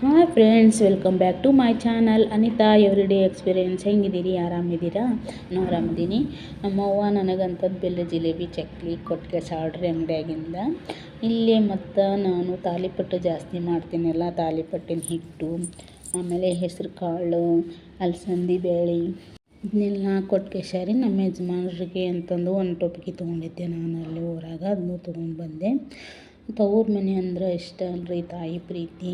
Hi friends welcome back to my channel Anita every day experience ಹೆಂಗಿದ್ದೀರಿ? ಆರಾಮಿದ್ದೀರಾ? ನಾನು ಆರಾಮಿದ್ದೀನಿ. ನಮ್ಮವ್ವ ನನಗಂಥದ್ದು ಬೆಲ್ಲ ಜಿಲೇಬಿ, ಚಕ್ಲಿ ಕೊಟ್ಟಿಗೆ ಸಾಡ್ರಿ ಅಂಗಡಿಯಾಗಿಂದ. ಇಲ್ಲಿ ಮತ್ತು ನಾನು ತಾಲಿಪಟ್ಟು ಜಾಸ್ತಿ ಮಾಡ್ತೀನಲ್ಲ, ತಾಲಿಪಟ್ಟಿನ ಹಿಟ್ಟು, ಆಮೇಲೆ ಹೆಸರು ಕಾಳು, ಅಲಸಂದಿ ಬೇಳೆ ಇದನ್ನೆಲ್ಲ ಕೊಟ್ಟಿಗೆ ಸಾರಿ ನಮ್ಮ ಯಜಮಾನ್ರಿಗೆ ಅಂತಂದು ಒಂದು ಟೊಪ್ಪಿಗೆ ತೊಗೊಂಡಿದ್ದೆ ನಾನು ಅಲ್ಲಿ ಊರಾಗ ಅದನ್ನು ತೊಗೊಂಡು ಬಂದೆ. ತವ್ರ ಮನೆ ಅಂದ್ರೆ ಇಷ್ಟ ಅಲ್ರಿ ತಾಯಿ ಪ್ರೀತಿ.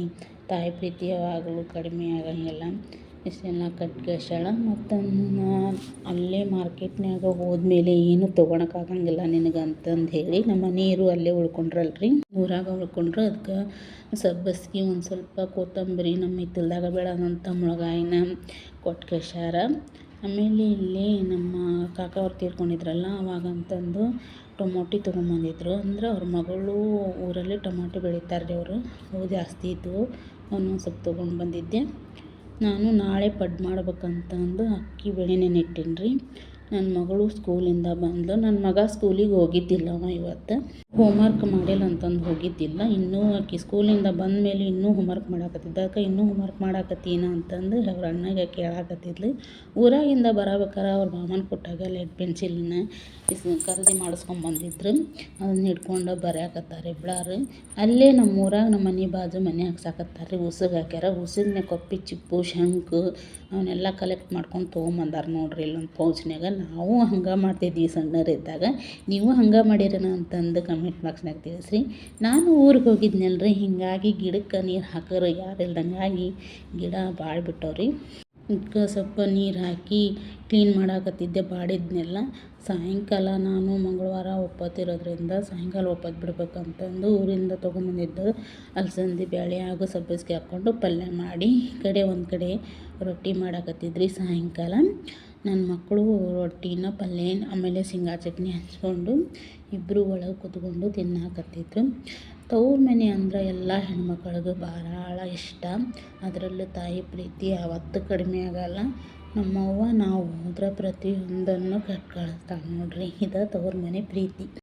ತಾಯಿ ಪ್ರೀತಿ ಯಾವಾಗಲೂ ಕಡಿಮೆ ಆಗಂಗಿಲ್ಲ. ಇಷ್ಟೆಲ್ಲ ಕಟ್ಕೇಶಾಳ. ಮತ್ತು ಅಲ್ಲೇ ಮಾರ್ಕೆಟ್ನ್ಯಾಗ ಹೋದ್ಮೇಲೆ ಏನು ತೊಗೊಳಕ್ಕೆ ಆಗಂಗಿಲ್ಲ ನಿನಗೆ ಅಂತಂದು ಹೇಳಿ ನಮ್ಮ ನೀರು ಅಲ್ಲೇ ಉಳ್ಕೊಂಡ್ರಲ್ರಿ. ಊರಾಗ ಉಳ್ಕೊಂಡ್ರು. ಅದಕ್ಕೆ ಸಬ್ಬಸ್ಗೆ ಒಂದು ಸ್ವಲ್ಪ ಕೊತ್ತಂಬರಿ ನಮ್ಮ ಹಿತ್ತಲ್ದಾಗ ಬೆಳೆದಂಥ ಮುಳಗಾಯಿನ ಕೊಟ್ಟು ಆಮೇಲೆ ಇಲ್ಲಿ ನಮ್ಮ ಕಾಕ ಅವ್ರು ತೀರ್ಕೊಂಡಿದ್ರಲ್ಲ, ಅವಾಗ ಅಂತಂದು ಟೊಮೊಟಿ ತೊಗೊಂಬಂದಿದ್ರು. ಅಂದ್ರೆ ಅವ್ರ ಮಗಳು ಊರಲ್ಲಿ ಟೊಮೊಟೊ ಬೆಳಿತಾರೆ ರೀ ಅವರು. ಅವು ಜಾಸ್ತಿ ಇದ್ದವು ಅವನ್ನ ಸ್ವಲ್ಪ ತೊಗೊಂಡು ಬಂದಿದ್ದೆ. ನಾನು ನಾಳೆ ಪಡ್ ಮಾಡ್ಬೇಕಂತಂದು ಅಕ್ಕಿ ಬೇಳೆ ನೆನಿಟ್ಟೀನಿ ರೀ ನನ್ನ ಮಗಳು ಸ್ಕೂಲಿಂದ ಬಂದಳು ನನ್ನ ಮಗ ಸ್ಕೂಲಿಗೆ ಹೋಗಿದ್ದಿಲ್ಲ ಅವ ಇವತ್ತು. ಹೋಮ್ವರ್ಕ್ ಮಾಡಿಲ್ಲ ಅಂತಂದು ಹೋಗಿದ್ದಿಲ್ಲ. ಇನ್ನೂ ಆಕಿ ಸ್ಕೂಲಿಂದ ಬಂದ ಮೇಲೆ ಇನ್ನೂ ಹೋಮ್ವರ್ಕ್ ಮಾಡಾಕತ್ತಿದ್ದ. ಅದಕ್ಕೆ ಇನ್ನೂ ಹೋಮ್ವರ್ಕ್ ಮಾಡಾಕತ್ತೀನ ಅಂತಂದು ಅವ್ರ ಅಣ್ಣಗೆ ಕೇಳಾಕತ್ತಿದ್ಲು. ಊರಾಗಿಂದ ಬರಬೇಕಾರೆ ಅವ್ರ ಮಾಮನ ಕೊಟ್ಟಾಗ ಲೆಡ್ ಪೆನ್ಸಿಲ್ನ ಖರೀದಿ ಮಾಡಿಸ್ಕೊಂಬಂದಿದ್ರು ಅದನ್ನ ಹಿಡ್ಕೊಂಡು ಬರ್ಯಾಕತ್ತಾರೆ ಬಿಡಾರು ಅಲ್ಲೇ ನಮ್ಮ ಊರಾಗ ನಮ್ಮ ಮನೆ ಬಾಜು ಮನೆ ಹಾಕ್ಸಾಕತ್ತಾರೆ. ರೀ ಉಸುಗೆ ಹಾಕ್ಯಾರ. ಉಸುಗ್ನೆ ಕೊಪ್ಪಿ, ಚಿಪ್ಪು, ಶಂಕು ಅವನ್ನೆಲ್ಲ ಕಲೆಕ್ಟ್ ಮಾಡ್ಕೊಂಡು ತೊಗೊಂಬಂದಾರ ನೋಡ್ರಿ ಇಲ್ಲೊಂದು ಪೌಚ್ನ್ಯಾಗ. ನಾವು ಹಂಗೆ ಮಾಡ್ತಿದ್ವಿ ಸಣ್ಣರಿದ್ದಾಗ ನೀವು ಹಂಗೆ ಮಾಡಿರೋಣ ಅಂತಂದು ಕಮೆಂಟ್ ಬಾಕ್ಸ್ನಾಗ ತಿಳಿಸ್ರಿ. ನಾನು ಊರಿಗೆ ಹೋಗಿದ್ನಲ್ರಿ, ಹೀಗಾಗಿ ಗಿಡಕ್ಕೆ ನೀರು ಹಾಕೋರು ಯಾರು ಇಲ್ದಂಗಾಗಿ ಗಿಡ ಭಾಳ ಬಿಟ್ಟವ್ರಿ. ಅದಕ್ಕೆ ಸ್ವಲ್ಪ ನೀರು ಹಾಕಿ ಕ್ಲೀನ್ ಮಾಡಾಕತ್ತಿದ್ದೆ ಬಾಡಿದ್ನೆಲ್ಲ ಸಾಯಂಕಾಲ ನಾನು ಮಂಗಳವಾರ ಒಪ್ಪತ್ತಿರೋದ್ರಿಂದ ಸಾಯಂಕಾಲ ಒಪ್ಪತ್ತು ಬಿಡ್ಬೇಕಂತಂದು ಊರಿಂದ ತೊಗೊಂಬಂದಿದ್ದು ಅಲಸಂದಿ ಬೇಳೆ ಹಾಗೂ ಸಬ್ಬಸ್ಗೆ ಹಾಕ್ಕೊಂಡು ಪಲ್ಯ ಮಾಡಿ ಕಡೆ ಒಂದು ಕಡೆ ರೊಟ್ಟಿ ಮಾಡಾಕತ್ತಿದ್ರಿ ಸಾಯಂಕಾಲ. ನನ್ನ ಮಕ್ಕಳು ರೊಟ್ಟಿನ ಪಲ್ಯನ ಆಮೇಲೆ ಶೇಂಗಾ ಚಟ್ನಿ ಹಚ್ಕೊಂಡು ಇಬ್ಬರು ಒಳಗೆ ಕೂತ್ಕೊಂಡು ತಿನ್ನಾಕತ್ತಿದ್ರು. ತವ್ರ ಮನೆ ಅಂದ್ರೆ ಎಲ್ಲ ಹೆಣ್ಮಕ್ಳಿಗೆ ಭಾಳ ಇಷ್ಟ. ಅದರಲ್ಲೂ ತಾಯಿ ಪ್ರೀತಿ ಯಾವತ್ತೂ ಕಡಿಮೆ ಆಗಲ್ಲ. ನಮ್ಮವ್ವ ನಾವು ಹೋದ್ರೆ ಪ್ರತಿಯೊಂದನ್ನು ಕಟ್ ಕಳಿಸ್ತಾಳೆ ನೋಡಿರಿ, ಇದು ತವ್ರ ಮನೆ ಪ್ರೀತಿ.